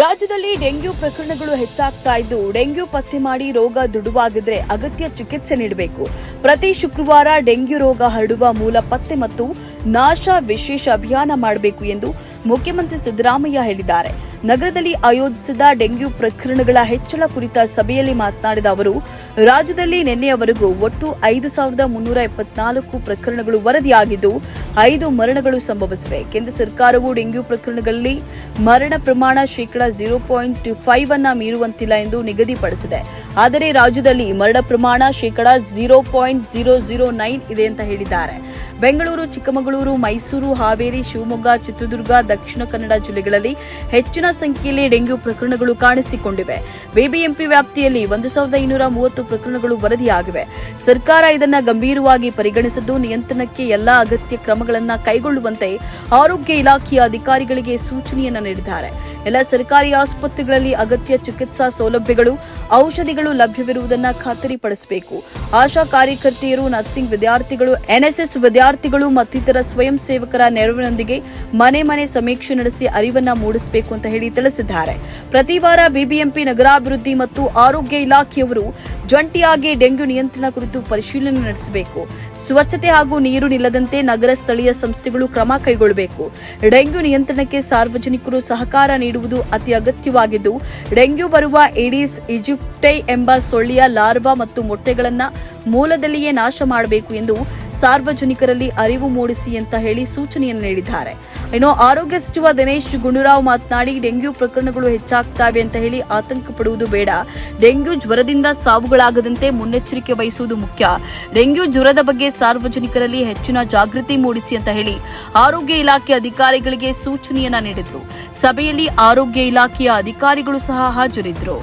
ರಾಜ್ಯದಲ್ಲಿ ಡೆಂಗ್ಯೂ ಪ್ರಕರಣಗಳು ಹೆಚ್ಚಾಗ್ತಾ ಇದ್ದು, ಡೆಂಗ್ಯೂ ಪತ್ತೆ ಮಾಡಿ ರೋಗ ದೃಢವಾಗಿದ್ರೆ ಅಗತ್ಯ ಚಿಕಿತ್ಸೆ ನೀಡಬೇಕು. ಪ್ರತಿ ಶುಕ್ರವಾರ ಡೆಂಗ್ಯೂ ರೋಗ ಹರಡುವ ಮೂಲ ಪತ್ತೆ ಮತ್ತು ನಾಶ ವಿಶೇಷ ಅಭಿಯಾನ ಮಾಡಬೇಕು ಎಂದು ಮುಖ್ಯಮಂತ್ರಿ ಸಿದ್ದರಾಮಯ್ಯ ಹೇಳಿದ್ದಾರೆ. ನಗರದಲ್ಲಿ ಆಯೋಜಿಸಿದ ಡೆಂಗ್ಯೂ ಪ್ರಕರಣಗಳ ಹೆಚ್ಚಳ ಕುರಿತ ಸಭೆಯಲ್ಲಿ ಮಾತನಾಡಿದ ಅವರು, ರಾಜ್ಯದಲ್ಲಿ ನಿನ್ನೆಯವರೆಗೂ ಒಟ್ಟು ಐದು ಸಾವಿರದ ಮುನ್ನೂರ ಎಪ್ಪತ್ನಾಲ್ಕು ಪ್ರಕರಣಗಳು ವರದಿಯಾಗಿದ್ದು ಐದು ಮರಣಗಳು ಸಂಭವಿಸಿವೆ. ಕೇಂದ್ರ ಸರ್ಕಾರವು ಡೆಂಗ್ಯೂ ಪ್ರಕರಣಗಳಲ್ಲಿ ಮರಣ ಪ್ರಮಾಣ ಶೇಕಡಾ ಜೀರೋ ಪಾಯಿಂಟ್ ಫೈವ್ ಅನ್ನ ಮೀರುವಂತಿಲ್ಲ ಎಂದು ನಿಗದಿಪಡಿಸಿದೆ. ಆದರೆ ರಾಜ್ಯದಲ್ಲಿ ಮರಣ ಪ್ರಮಾಣ ಶೇಕಡಾ zero point zero zero nine ಇದೆ ಅಂತ ಹೇಳಿದ್ದಾರೆ. ಬೆಂಗಳೂರು, ಚಿಕ್ಕಮಗಳೂರು, ಮೈಸೂರು, ಹಾವೇರಿ, ಶಿವಮೊಗ್ಗ, ಚಿತ್ರದುರ್ಗ, ದಕ್ಷಿಣ ಕನ್ನಡ ಜಿಲ್ಲೆಗಳಲ್ಲಿ ಹೆಚ್ಚಿನ ಸಂಖ್ಯೆಯಲ್ಲಿ ಡೆಂಗ್ಯೂ ಪ್ರಕರಣಗಳು ಕಾಣಿಸಿಕೊಂಡಿವೆ. ಬಿಬಿಎಂಪಿ ವ್ಯಾಪ್ತಿಯಲ್ಲಿ ಒಂದು ಸಾವಿರದ ಐನೂರ ಮೂವತ್ತು ಪ್ರಕರಣಗಳು ವರದಿಯಾಗಿವೆ. ಸರ್ಕಾರ ಇದನ್ನು ಗಂಭೀರವಾಗಿ ಪರಿಗಣಿಸಿದ್ದು ನಿಯಂತ್ರಣಕ್ಕೆ ಎಲ್ಲಾ ಅಗತ್ಯ ಕ್ರಮಗಳನ್ನು ಕೈಗೊಳ್ಳುವಂತೆ ಆರೋಗ್ಯ ಇಲಾಖೆಯ ಅಧಿಕಾರಿಗಳಿಗೆ ಸೂಚನೆಯನ್ನ ನೀಡಿದ್ದಾರೆ. ಎಲ್ಲ ಸರ್ಕಾರಿ ಆಸ್ಪತ್ರೆಗಳಲ್ಲಿ ಅಗತ್ಯ ಚಿಕಿತ್ಸಾ ಸೌಲಭ್ಯಗಳು, ಔಷಧಿಗಳು ಲಭ್ಯವಿರುವುದನ್ನು ಖಾತರಿಪಡಿಸಬೇಕು. ಆಶಾ ಕಾರ್ಯಕರ್ತೆಯರು, ನರ್ಸಿಂಗ್ ವಿದ್ಯಾರ್ಥಿಗಳು, ಎನ್ಎಸ್ಎಸ್ ವಿದ್ಯಾರ್ಥಿಗಳು ಮತ್ತಿತರ ಸ್ವಯಂ ಸೇವಕರ ನೆರವಿನೊಂದಿಗೆ ಮನೆ ಮನೆ ಸಮೀಕ್ಷೆ ನಡೆಸಿ ಅರಿವನ್ನ ಮೂಡಿಸಬೇಕು ಅಂತ ಹೇಳಿ ತಿಳಿಸಿದ್ದಾರೆ. ಪ್ರತಿ ವಾರ ಬಿಬಿಎಂಪಿ ನಗರಾಭಿವೃದ್ಧಿ ಮತ್ತು ಆರೋಗ್ಯ ಇಲಾಖೆಯವರು ಜಂಟಿಯಾಗಿ ಡೆಂಗ್ಯೂ ನಿಯಂತ್ರಣ ಕುರಿತು ಪರಿಶೀಲನೆ ನಡೆಸಬೇಕು. ಸ್ವಚ್ಛತೆ ಹಾಗೂ ನೀರು ನಿಲ್ಲದಂತೆ ನಗರ ಸ್ಥಳೀಯ ಸಂಸ್ಥೆಗಳು ಕ್ರಮ ಕೈಗೊಳ್ಳಬೇಕು. ಡೆಂಗ್ಯೂ ನಿಯಂತ್ರಣಕ್ಕೆ ಸಾರ್ವಜನಿಕರು ಸಹಕಾರ ನೀಡುವುದು ಅತಿ ಅಗತ್ಯವಾಗಿದ್ದು, ಡೆಂಗ್ಯೂ ಬರುವ ಏಡಿಸ್, ಈಜಿಪ್ಟೈ ಎಂಬ ಸೊಳ್ಳೆಯ ಲಾರ್ವಾ ಮತ್ತು ಮೊಟ್ಟೆಗಳನ್ನು ಮೂಲದಲ್ಲಿಯೇ ನಾಶ ಮಾಡಬೇಕು ಎಂದು ಸಾರ್ವಜನಿಕರಲ್ಲಿ ಅರಿವು ಮೂಡಿಸಿ ಅಂತ ಹೇಳಿ ಸೂಚನೆಯನ್ನು ನೀಡಿದ್ದಾರೆ. ಇನ್ನು ಆರೋಗ್ಯ ಸಚಿವ ದಿನೇಶ್ ಗುಂಡೂರಾವ್ ಮಾತನಾಡಿ, ಡೆಂಗ್ಯೂ ಪ್ರಕರಣಗಳು ಹೆಚ್ಚಾಗ್ತಾವೆ ಅಂತ ಹೇಳಿ ಆತಂಕ ಪಡುವುದು ಬೇಡ. ಡೆಂಗ್ಯೂ ಜ್ವರದಿಂದ ಸಾವುಗಳಾಗದಂತೆ ಮುನ್ನೆಚ್ಚರಿಕೆ ವಹಿಸುವುದು ಮುಖ್ಯ. ಡೆಂಗ್ಯೂ ಜ್ವರದ ಬಗ್ಗೆ ಸಾರ್ವಜನಿಕರಲ್ಲಿ ಹೆಚ್ಚಿನ ಜಾಗೃತಿ ಮೂಡಿಸಿ ಅಂತ ಹೇಳಿ ಆರೋಗ್ಯ ಇಲಾಖೆ ಅಧಿಕಾರಿಗಳಿಗೆ ಸೂಚನೆಯನ್ನ ನೀಡಿದ್ರು. ಸಭೆಯಲ್ಲಿ ಆರೋಗ್ಯ ಇಲಾಖೆಯ ಅಧಿಕಾರಿಗಳು ಸಹ ಹಾಜರಿದ್ದರು